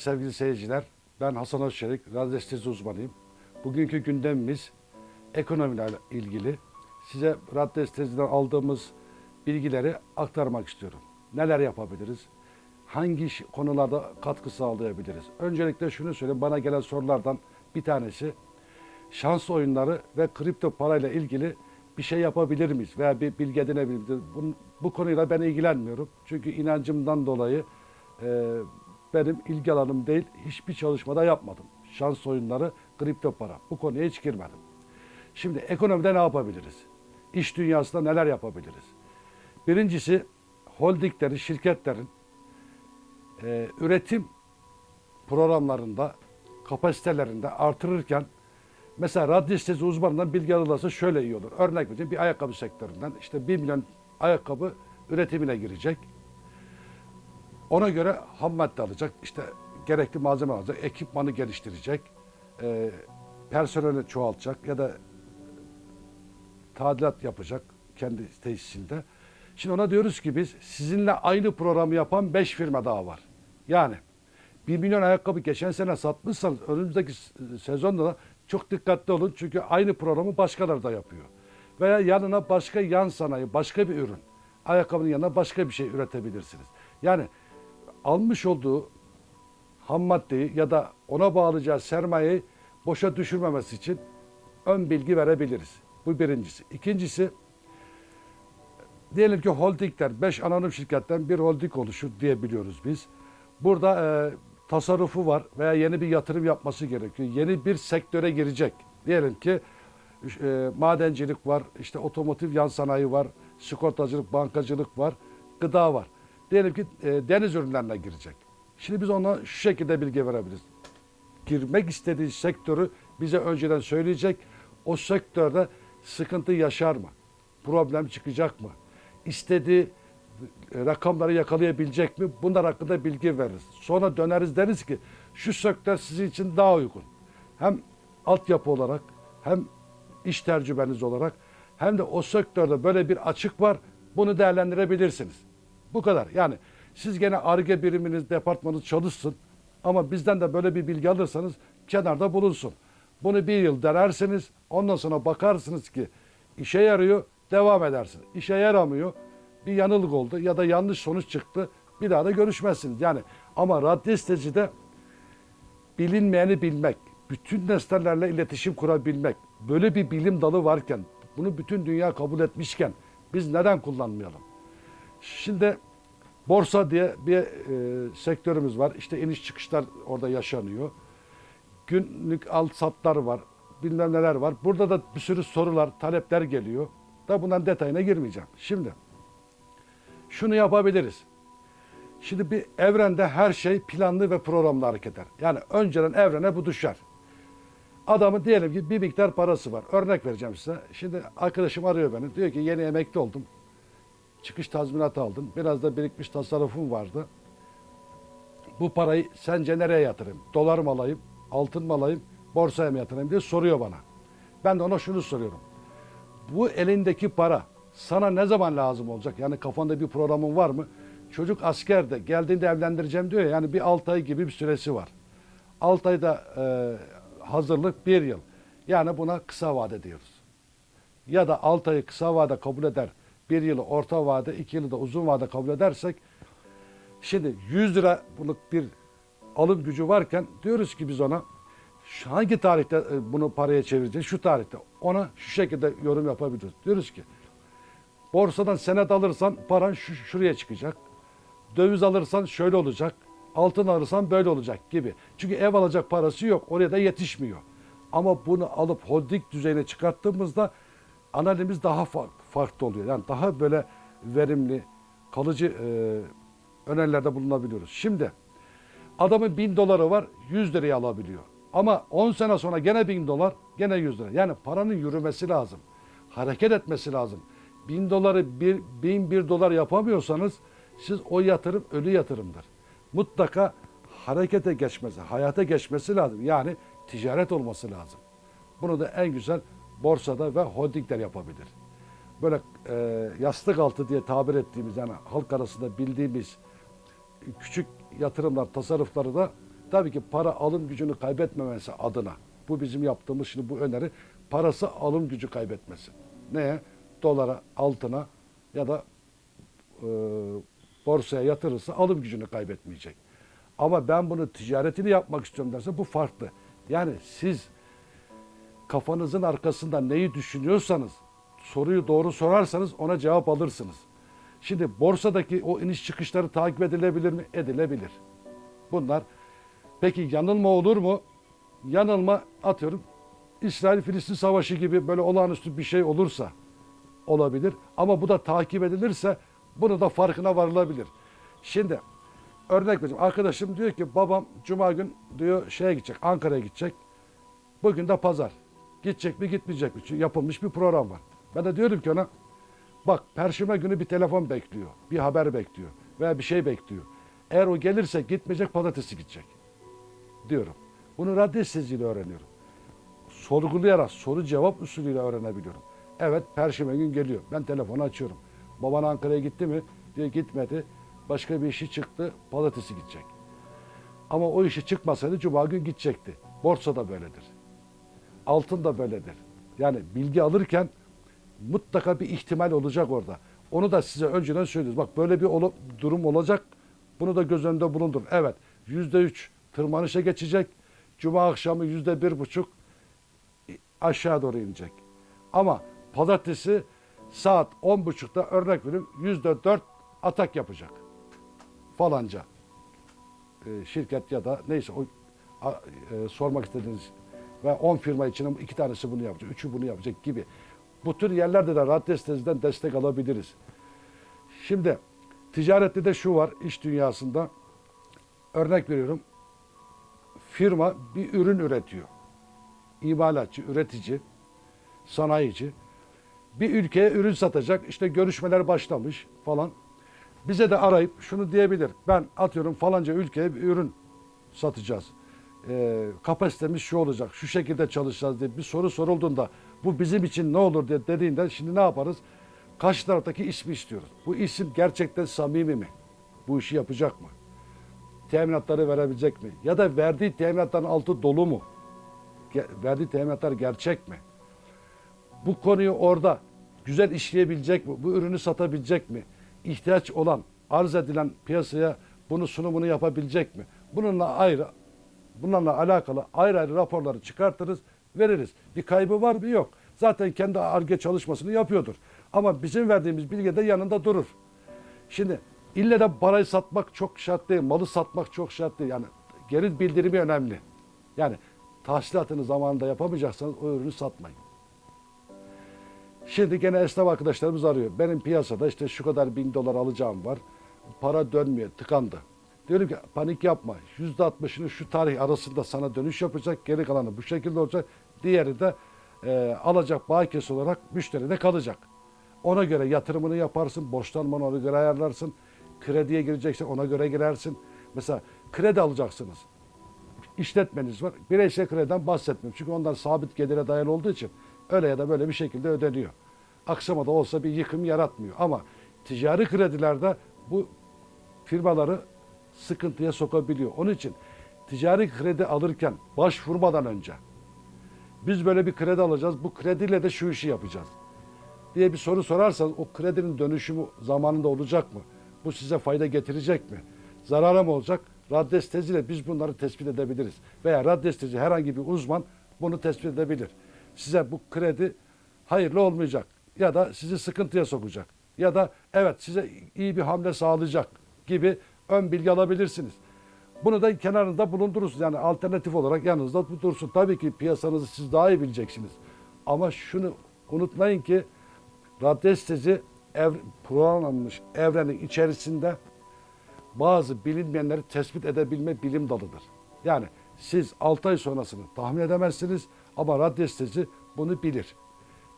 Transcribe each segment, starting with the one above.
Sevgili seyirciler. Ben Hasan Özçelik, radyestezi uzmanıyım. Bugünkü gündemimiz ekonomiyle ilgili. Size radyesteziden aldığımız bilgileri aktarmak istiyorum. Neler yapabiliriz? Hangi konularda katkı sağlayabiliriz? Öncelikle şunu söyleyeyim. Bana gelen sorulardan bir tanesi şans oyunları ve kripto parayla ilgili bir şey yapabilir miyiz veya bir bilgi edinebilir miyiz? Bu, bu konuyla ben ilgilenmiyorum. Çünkü inancımdan dolayı benim ilgi alanım değil. Hiçbir çalışmada yapmadım. Şans oyunları, kripto para. Bu konuya hiç girmedim. Şimdi ekonomide ne yapabiliriz? İş dünyasında neler yapabiliriz? Birincisi holdinglerin, şirketlerin e, üretim programlarında, kapasitelerinde artırırken mesela radyestezi uzmanından bilgi alırlarsa şöyle iyi olur. Örnek vereyim bir ayakkabı sektöründen işte 1 milyon ayakkabı üretimine girecek. Ona göre ham madde alacak, işte gerekli malzeme alacak, ekipmanı geliştirecek, e, personeli çoğaltacak ya da tadilat yapacak kendi tesisinde. Şimdi ona diyoruz ki biz sizinle aynı programı yapan 5 firma daha var. Yani 1 milyon ayakkabı geçen sene satmışsanız önümüzdeki sezonda da çok dikkatli olun. Çünkü aynı programı başkaları da yapıyor. Veya yanına başka yan sanayi, başka bir ürün. Ayakkabının yanına başka bir şey üretebilirsiniz. Yani almış olduğu ham maddeyi ya da ona bağlayacağı sermayeyi boşa düşürmemesi için ön bilgi verebiliriz. Bu birincisi. İkincisi diyelim ki holdingler, 5 anonim şirketten bir holding oluşur diye biliyoruz biz. Burada e, tasarrufu var veya yeni bir yatırım yapması gerekiyor. Yeni bir sektöre girecek. Diyelim ki e, madencilik var, işte otomotiv yan sanayi var, sigortacılık, bankacılık var, gıda var. Diyelim ki e, deniz ürünlerine girecek. Şimdi biz ona şu şekilde bilgi verebiliriz. Girmek istediği sektörü bize önceden söyleyecek. O sektörde sıkıntı yaşar mı? Problem çıkacak mı? İstediği e, rakamları yakalayabilecek mi? Bunlar hakkında bilgi veririz. Sonra döneriz deriz ki şu sektör sizin için daha uygun. Hem altyapı olarak hem iş tecrübeniz olarak hem de o sektörde böyle bir açık var. Bunu değerlendirebilirsiniz. Bu kadar. Yani siz gene ARGE biriminiz, departmanınız çalışsın. Ama bizden de böyle bir bilgi alırsanız kenarda bulunsun. Bunu bir yıl denersiniz. Ondan sonra bakarsınız ki işe yarıyor, devam edersiniz. İşe yaramıyor, bir yanılgı oldu ya da yanlış sonuç çıktı. Bir daha da görüşmezsiniz. Yani ama radyestecide bilinmeyeni bilmek, bütün nesnelerle iletişim kurabilmek, böyle bir bilim dalı varken, bunu bütün dünya kabul etmişken biz neden kullanmayalım? Şimdi borsa diye bir e, sektörümüz var. İşte iniş çıkışlar orada yaşanıyor. Günlük al satlar var. Bilmem neler var. Burada da bir sürü sorular, talepler geliyor. Da bunların detayına girmeyeceğim. Şimdi şunu yapabiliriz. Şimdi bir evrende her şey planlı ve programlı hareket eder. Yani önceden evrene bu düşer. Adamın diyelim ki bir miktar parası var. Örnek vereceğim size. Şimdi arkadaşım arıyor beni. Diyor ki yeni emekli oldum. Çıkış tazminatı aldım. Biraz da birikmiş tasarrufum vardı. Bu parayı sence nereye yatırayım? Dolar mı alayım? Altın mı alayım? Borsaya mı yatırayım diye soruyor bana. Ben de ona şunu soruyorum. Bu elindeki para sana ne zaman lazım olacak? Yani kafanda bir programın var mı? Çocuk askerde geldiğinde evlendireceğim diyor ya. Yani bir 6 ay gibi bir süresi var. 6 ayda e, hazırlık bir yıl. Yani buna kısa vade diyoruz. Ya da 6 ayı kısa vade kabul eder. Bir yılı orta vade, iki yılı da uzun vade kabul edersek Şimdi 100 lira bunun bir alım gücü varken diyoruz ki biz ona hangi tarihte e, bunu paraya çevireceğiz? Şu tarihte. Ona şu şekilde yorum yapabiliriz. Diyoruz ki borsadan senet alırsan paran şu, şuraya çıkacak. Döviz alırsan şöyle olacak. Altın alırsan böyle olacak gibi. Çünkü ev alacak parası yok. Oraya da yetişmiyor. Ama bunu alıp holding düzeyine çıkarttığımızda analizimiz daha farklı, farklı oluyor. Yani daha böyle verimli, kalıcı e, önerilerde bulunabiliyoruz. Şimdi adamın bin doları var 100 liraya alabiliyor. Ama 10 sene sonra gene bin dolar gene 100 lira. Yani paranın yürümesi lazım. Hareket etmesi lazım. Bin doları bir, bin bir dolar yapamıyorsanız siz o yatırım ölü yatırımdır. Mutlaka harekete geçmesi, hayata geçmesi lazım. Yani ticaret olması lazım. Bunu da en güzel borsada ve holdingler yapabilir. Böyle e, yastık altı diye tabir ettiğimiz yani halk arasında bildiğimiz küçük yatırımlar, tasarrufları da Tabii ki para alım gücünü kaybetmemesi adına. Bu bizim yaptığımız şimdi bu öneri parası alım gücü kaybetmesin. Neye? Dolara, altına ya da e, borsaya yatırırsa alım gücünü kaybetmeyecek. Ama ben bunu ticaretini yapmak istiyorum derse bu farklı. Yani siz kafanızın arkasında neyi düşünüyorsanız soruyu doğru sorarsanız ona cevap alırsınız. Şimdi borsadaki o iniş çıkışları takip edilebilir mi? Edilebilir. Bunlar peki yanılma olur mu? Yanılma atıyorum İsrail-Filistin savaşı gibi böyle olağanüstü bir şey olursa olabilir. Ama bu da takip edilirse bunu da farkına varılabilir. Şimdi örnek vereceğim. Arkadaşım diyor ki babam cuma gün diyor şeye gidecek Ankara'ya gidecek. Bugün de pazar. Gidecek mi gitmeyecek mi? Çünkü yapılmış bir program var. Ben de diyorum ki ona bak perşembe günü bir telefon bekliyor. Bir haber bekliyor. Veya bir şey bekliyor. Eğer o gelirse gitmeyecek pazartesi gidecek. Diyorum. Bunu radyo sesiyle öğreniyorum. Sorgulayarak soru cevap usulüyle öğrenebiliyorum. Evet perşembe gün geliyor. Ben telefonu açıyorum. Baban Ankara'ya gitti mi? Diyor gitmedi. Başka bir işi çıktı. Pazartesi gidecek. Ama o işi çıkmasaydı cuma gün gidecekti. Borsa da böyledir. Altın da böyledir. Yani bilgi alırken mutlaka bir ihtimal olacak orada. Onu da size önceden söylüyoruz. Bak böyle bir olu- durum olacak. Bunu da göz önünde bulundurun. Evet yüzde üç tırmanışa geçecek. Cuma akşamı yüzde bir buçuk aşağı doğru inecek. Ama pazartesi saat on buçukta örnek veriyorum yüzde dört atak yapacak. Falanca e, şirket ya da neyse o a- e, sormak istediğiniz ve 10 firma içinde iki tanesi bunu yapacak, üçü bunu yapacak gibi. Bu tür yerlerde de radyo sitesinden destek alabiliriz. Şimdi ticarette de şu var iş dünyasında örnek veriyorum firma bir ürün üretiyor. İmalatçı, üretici, sanayici bir ülkeye ürün satacak. İşte görüşmeler başlamış falan. Bize de arayıp şunu diyebilir. Ben atıyorum falanca ülkeye bir ürün satacağız. Ee, kapasitemiz şu olacak, şu şekilde çalışacağız diye bir soru sorulduğunda bu bizim için ne olur diye dediğinde şimdi ne yaparız? Karşı taraftaki ismi istiyoruz. Bu isim gerçekten samimi mi? Bu işi yapacak mı? Teminatları verebilecek mi? Ya da verdiği teminatların altı dolu mu? Ge- verdiği teminatlar gerçek mi? bu konuyu orada güzel işleyebilecek mi? Bu ürünü satabilecek mi? İhtiyaç olan, arz edilen piyasaya bunu sunumunu yapabilecek mi? Bununla ayrı, bunlarla alakalı ayrı ayrı raporları çıkartırız, veririz. Bir kaybı var mı? Yok. Zaten kendi ARGE çalışmasını yapıyordur. Ama bizim verdiğimiz bilgi de yanında durur. Şimdi ille de parayı satmak çok şart değil, malı satmak çok şart değil. Yani geri bildirimi önemli. Yani tahsilatını zamanında yapamayacaksanız o ürünü satmayın. Şimdi gene esnaf arkadaşlarımız arıyor. Benim piyasada işte şu kadar bin dolar alacağım var. Para dönmüyor, tıkandı. Diyorum ki panik yapma. Yüzde altmışını şu tarih arasında sana dönüş yapacak. Geri kalanı bu şekilde olacak. Diğeri de e, alacak bakiyesi olarak müşteride kalacak. Ona göre yatırımını yaparsın. Borçlanmanı ona göre ayarlarsın. Krediye gireceksen ona göre girersin. Mesela kredi alacaksınız işletmeniz var. Bireysel krediden bahsetmiyorum. Çünkü onlar sabit gelire dayalı olduğu için öyle ya da böyle bir şekilde ödeniyor. Aksama da olsa bir yıkım yaratmıyor. Ama ticari kredilerde bu firmaları sıkıntıya sokabiliyor. Onun için ticari kredi alırken başvurmadan önce biz böyle bir kredi alacağız. Bu krediyle de şu işi yapacağız diye bir soru sorarsanız o kredinin dönüşümü zamanında olacak mı? Bu size fayda getirecek mi? Zarara mı olacak? Raddes teziyle biz bunları tespit edebiliriz. Veya raddes tezi herhangi bir uzman bunu tespit edebilir. Size bu kredi hayırlı olmayacak ya da sizi sıkıntıya sokacak ya da evet size iyi bir hamle sağlayacak gibi ön bilgi alabilirsiniz. Bunu da kenarında bulundurursunuz. Yani alternatif olarak yanınızda dursun. Tabii ki piyasanızı siz daha iyi bileceksiniz. Ama şunu unutmayın ki radyestezi ev, programlanmış evrenin içerisinde bazı bilinmeyenleri tespit edebilme bilim dalıdır. Yani siz 6 ay sonrasını tahmin edemezsiniz ama radyestezi bunu bilir.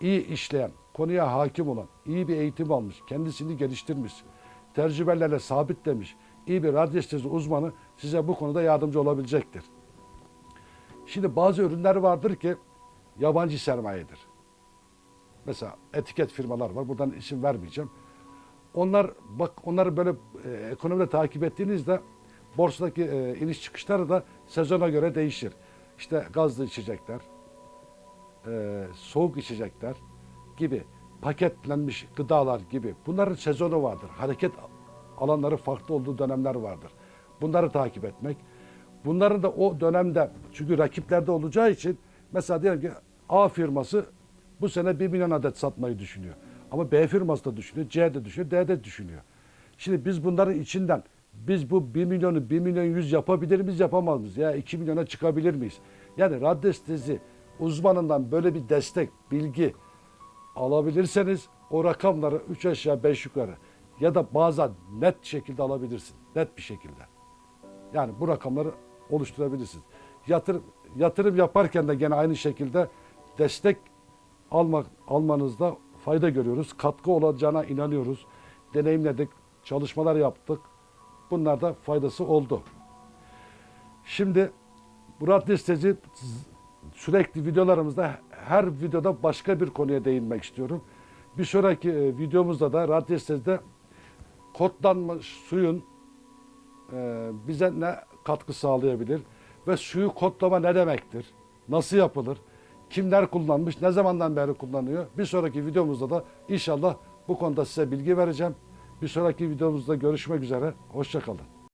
İyi işleyen, konuya hakim olan, iyi bir eğitim almış, kendisini geliştirmiş, tecrübelerle sabitlemiş, iyi bir radyestezi uzmanı size bu konuda yardımcı olabilecektir. Şimdi bazı ürünler vardır ki yabancı sermayedir. Mesela etiket firmalar var. Buradan isim vermeyeceğim. Onlar bak onları böyle e, ekonomide takip ettiğinizde borsadaki e, iniş çıkışları da sezona göre değişir. İşte gazlı içecekler, e, soğuk içecekler gibi paketlenmiş gıdalar gibi bunların sezonu vardır. Hareket alanları farklı olduğu dönemler vardır. Bunları takip etmek. Bunların da o dönemde çünkü rakiplerde olacağı için mesela diyelim ki A firması bu sene 1 milyon adet satmayı düşünüyor. Ama B firması da düşünüyor, C de düşünüyor, D de düşünüyor. Şimdi biz bunların içinden biz bu 1 milyonu 1 milyon 100 yapabilir miyiz yapamaz mıyız? Ya 2 milyona çıkabilir miyiz? Yani radyo uzmanından böyle bir destek, bilgi alabilirseniz o rakamları 3 aşağı 5 yukarı ya da bazen net şekilde alabilirsin. Net bir şekilde. Yani bu rakamları oluşturabilirsiniz. Yatırım, yatırım yaparken de gene aynı şekilde destek almak almanızda fayda görüyoruz. Katkı olacağına inanıyoruz. Deneyimledik, çalışmalar yaptık. Bunlar da faydası oldu. Şimdi Murat Listeci sürekli videolarımızda her videoda başka bir konuya değinmek istiyorum. Bir sonraki e, videomuzda da Radyo Listeci'de kodlanmış suyun e, bize ne katkı sağlayabilir ve suyu kodlama ne demektir? Nasıl yapılır? Kimler kullanmış? Ne zamandan beri kullanıyor? Bir sonraki videomuzda da inşallah bu konuda size bilgi vereceğim. Bir sonraki videomuzda görüşmek üzere. Hoşçakalın.